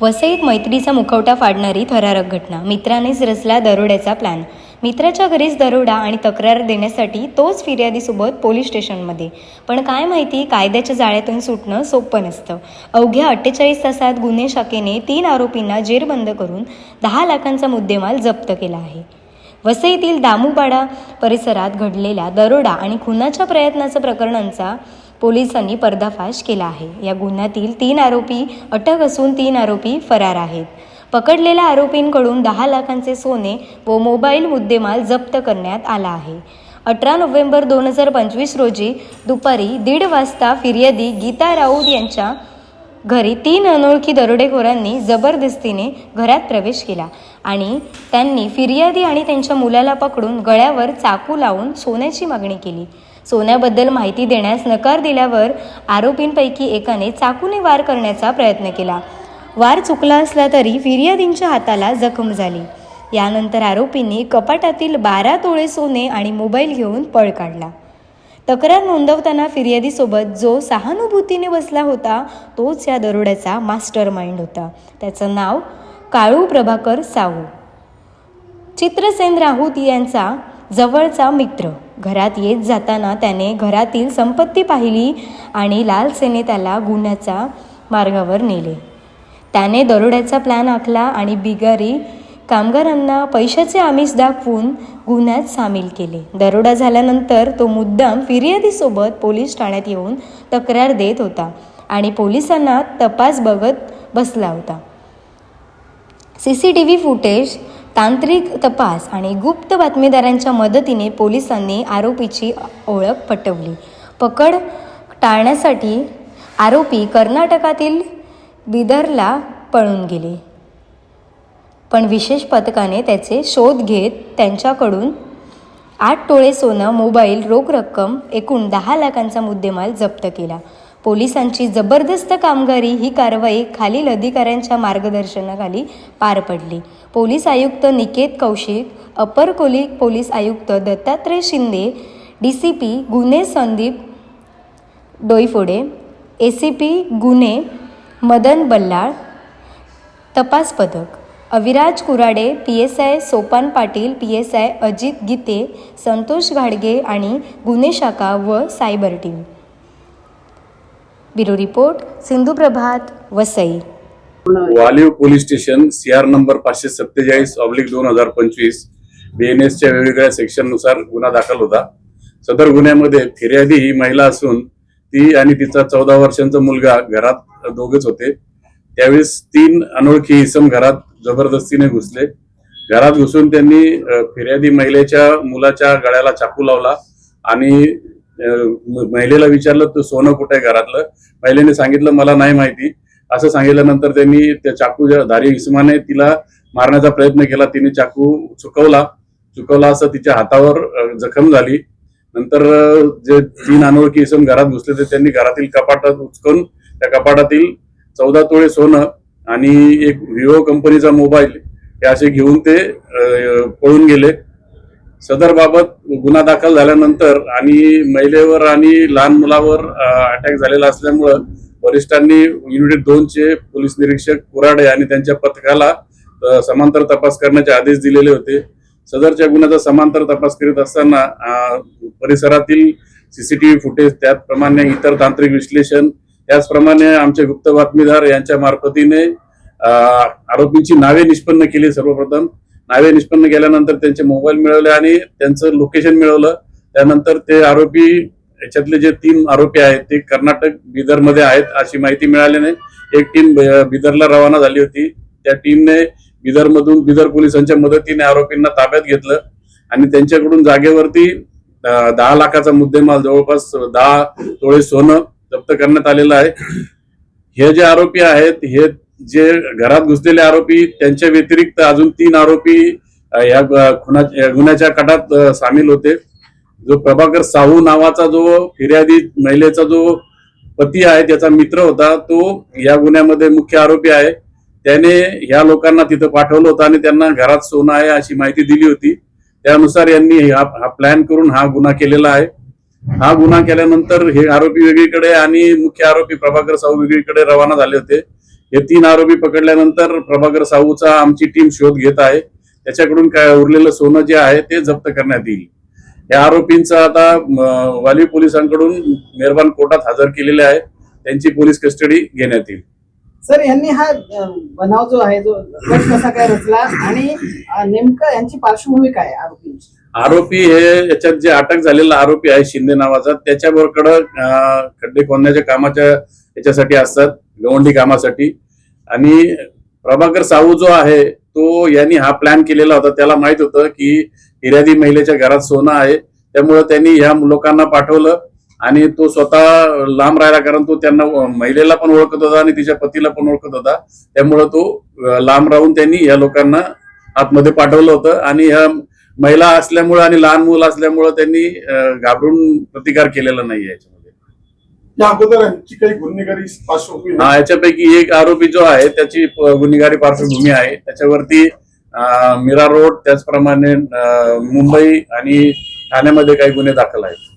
वसईत मैत्रीचा मुखवटा फाडणारी थरारक घटना. मित्रानेच रचला दरोड्याचा प्लॅन मित्राच्या घरीच दरोडा आणि तक्रार देण्यासाठी तोच फिर्यादीसोबत पोलीस स्टेशनमध्ये. पण काय माहिती कायद्याच्या जाळ्यातून सुटणं सोपं नसतं. अवघ्या अठ्ठेचाळीस तासात गुन्हे शाखेने तीन आरोपींना जेरबंद करून दहा लाखांचा मुद्देमाल जप्त केला आहे. वसईतील दामुपाडा परिसरात घडलेल्या दरोडा आणि खुनाच्या प्रयत्नाच्या प्रकरणांचा पोलिसांनी पर्दाफाश केला आहे. या गुन्ह्यातील तीन आरोपी अटक असून तीन आरोपी फरार आहेत. पकडलेल्या आरोपींकडून दहा लाखांचे सोने व मोबाईल मुद्देमाल जप्त करण्यात आला आहे. अठरा नोव्हेंबर दोन हजार पंचवीस रोजी दुपारी दीड वाजता फिर्यादी गीता राऊत यांच्या घरी तीन अनोळखी दरोडेखोरांनी जबरदस्तीने घरात प्रवेश केला आणि त्यांनी फिर्यादी आणि त्यांच्या मुलाला पकडून गळ्यावर चाकू लावून सोन्याची मागणी केली. सोन्याबद्दल माहिती देण्यास नकार दिल्यावर आरोपींपैकी एकाने चाकूने वार करण्याचा प्रयत्न केला. वार चुकला असला तरी फिर्यादींच्या हाताला जखम झाली. यानंतर आरोपींनी कपाटातील बारा तोळे सोने आणि मोबाईल घेऊन पळ काढला. तक्रार नोंदवताना फिर्यादीसोबत जो सहानुभूतीने बसला होता तोच या दरोड्याचा मास्टर माइंड होता. त्याचं नाव काळू प्रभाकर साहू चित्रसेन राऊत यांचा जवळचा मित्र. घरात येत जाताना त्याने घरातील संपत्ती पाहिली आणि लालसेने त्याला गुन्ह्याच्या मार्गावर नेले. त्याने दरोड्याचा प्लॅन आखला आणि बिगारी कामगारांना पैशाचे आमिष दाखवून गुन्ह्यात सामील केले. दरोडा झाल्यानंतर तो मुद्दाम फिर्यादीसोबत पोलीस ठाण्यात येऊन तक्रार देत होता आणि पोलिसांना तपास बघत बसला होता. C C T V footage तांत्रिक तपास आणि गुप्त बातमीदारांच्या मदतीने पोलिसांनी आरोपीची ओळख पटवली. पकड टाळण्यासाठी आरोपी कर्नाटकातील बिदरला पळून गेले. पण विशेष पथकाने त्याचे शोध घेत त्यांच्याकडून आठ टोळे सोनं मोबाईल रोख रक्कम एकूण दहा लाखांचा मुद्देमाल जप्त केला. पोलिसांची जबरदस्त कामगिरी ही कारवाई खालील अधिकाऱ्यांच्या मार्गदर्शनाखाली पार पडली. पोलीस आयुक्त निकेत कौशिक अपर कोली पोलीस आयुक्त Dattatray Shinde D C P गुन्हे Sandeep Doiphode A C P गुन्हे मदन बल्लाळ तपास पथक Aviraj Kurade P S I Sopan Patil P S I Ajit Gite Santosh घाडगे आणि गुन्हे शाखा व cyber team. Bureau report Sindhu Prabhat Vasai. Waliv police station C R number पाचशे सत्तेचाळीस ऑब्लिक दोन हजार पंचवीस बीएनएसच्या वेगवेगळ्या सेक्शननुसार गुन्हा दाखल होता. सदर गुन्ह्यामध्ये फिर्यादी ही महिला असून ती आणि तिचा चौदा वर्षांचा मुलगा घरात दोघेच होते. त्यावेळेस तीन अनोळखी इसम घरात जबरदस्तीने घुसले. घरात घुसून त्यांनी फिर्यादी महिलेच्या मुलाच्या गळ्याला चाकू लावला आणि महिलेला विचारलं तू सोनं कुठे घरातलं? महिलेने सांगितलं मला नाही माहिती. असं सांगितल्यानंतर त्यांनी त्या चाकूच्या धारी इसमाने तिला मारण्याचा प्रयत्न केला. तिने चाकू चुकवला. चुकवला असं तिच्या हातावर जखम झाली. नंतर जे तीन अनोळखी इसम घरात घुसले ते त्यांनी घरातील कपाटात उचकून त्या कपाटातील चौदा तोळे सोनं आणि एक विवो कंपनीचा मोबाईल हे असे घेऊन ते पळून गेले. सदरबाबत गुन्हा दाखल झाल्यानंतर आणि महिलेवर आणि लहान मुलावर अटॅक झालेला असल्यामुळं वरिष्ठांनी युनिट दोनचे पोलीस निरीक्षक कुराडे आणि त्यांच्या पथकाला समांतर तपास करण्याचे आदेश दिलेले होते. सदरच्या गुन्ह्याचा समांतर तपास करीत असताना परिसरातील सीसीटीव्ही फुटेज त्याचप्रमाणे इतर तांत्रिक विश्लेषण त्याचप्रमाणे आमचे गुप्त बातमीदार यांच्या मार्फतीने आरोपींची नावे निष्पन्न केली सर्वप्रथम. नावे निष्पन्न केल्यानंतर त्यांचे मोबाईल मिळवले आणि त्यांचं लोकेशन मिळवलं. त्यानंतर ते आरोपी याच्यातले जे तीन आरोपी आहेत ते कर्नाटक बिदरमध्ये आहेत अशी माहिती मिळाल्याने एक टीम बिदरला रवाना झाली होती. त्या टीमने बिदरमधून बिदर पोलिसांच्या मदतीने आरोपींना ताब्यात घेतलं आणि त्यांच्याकडून जागेवरती दहा लाखाचा मुद्देमाल जवळपास दहा तोळे सोनं जप्त करण्यात आलेलं आहे. हे जे आरोपी आहेत हे जे घरात घुसलेले आरोपी त्यांच्या व्यतिरिक्त अजून तीन आरोपी या खुना गुन्ह्याच्या कटात सामील होते. जो प्रभाकर साहू नावाचा जो फिर्यादी महिलेचा जो पती आहे त्याचा मित्र होता तो या गुन्ह्यामध्ये मुख्य आरोपी आहे. त्याने ह्या लोकांना तिथं पाठवलं होतं आणि त्यांना घरात सोनं आहे अशी माहिती दिली होती. त्यानुसार यांनी हा प्लॅन करून हा गुन्हा केलेला आहे. हा गुन्हा केल्यानंतर हे आरोपी वेगळीकडे आणि मुख्य आरोपी प्रभाकर साहू वेगळीकडे रवाना झाले होते. हे तीन आरोपी पकडल्यानंतर प्रभाकर साहूचा आमची टीम शोध घेत आहे. त्याच्याकडून काय उरलेलं सोनं जे आहे ते जप्त करण्यात येईल. या आरोपींचा आता वाली पोलिसांकडून मेहरबान कोर्टात हजर केलेले आहे. त्यांची पोलीस कस्टडी घेण्यात येईल. सर यांनी हा बनाव जो आहे जो कसा काय रचला आणि नेमकं यांची पार्श्वभूमी काय आरोपींची? आरोपी हे याच्यात जे अटक झालेला आरोपी आहे शिंदे नावाचा त्याच्याकडं खड्डे खोदण्याच्या कामाच्या याच्यासाठी असतात गवंडी कामासाठी. आणि प्रभाकर साहू जो आहे तो यांनी हा प्लॅन केलेला होता. त्याला माहीत होतं की हिर्यादी महिलेच्या घरात सोनं आहे. त्यामुळे त्यांनी ह्या लोकांना पाठवलं आणि तो स्वतः लांब राहिला कारण तो त्यांना महिलेला पण ओळखत होता आणि तिच्या पतीला पण ओळखत होता. त्यामुळे तो लांब राहून त्यांनी या लोकांना आतमध्ये पाठवलं होतं. आणि ह्या महिला असल्यामुळे आणि लहान मुलं असल्यामुळे त्यांनी घाबरून प्रतिकार केलेला नाही याच्या या अगोदर यांची काही गुन्हेगारी पार्श्वभूमी हा याच्यापैकी एक आरोपी जो आहे त्याची प- गुन्हेगारी पार्श्वभूमी आहे. त्याच्यावरती अं, मीरा रोड त्याचप्रमाणे अं, मुंबई आणि ठाण्यामध्ये काही गुन्हे दाखल आहेत.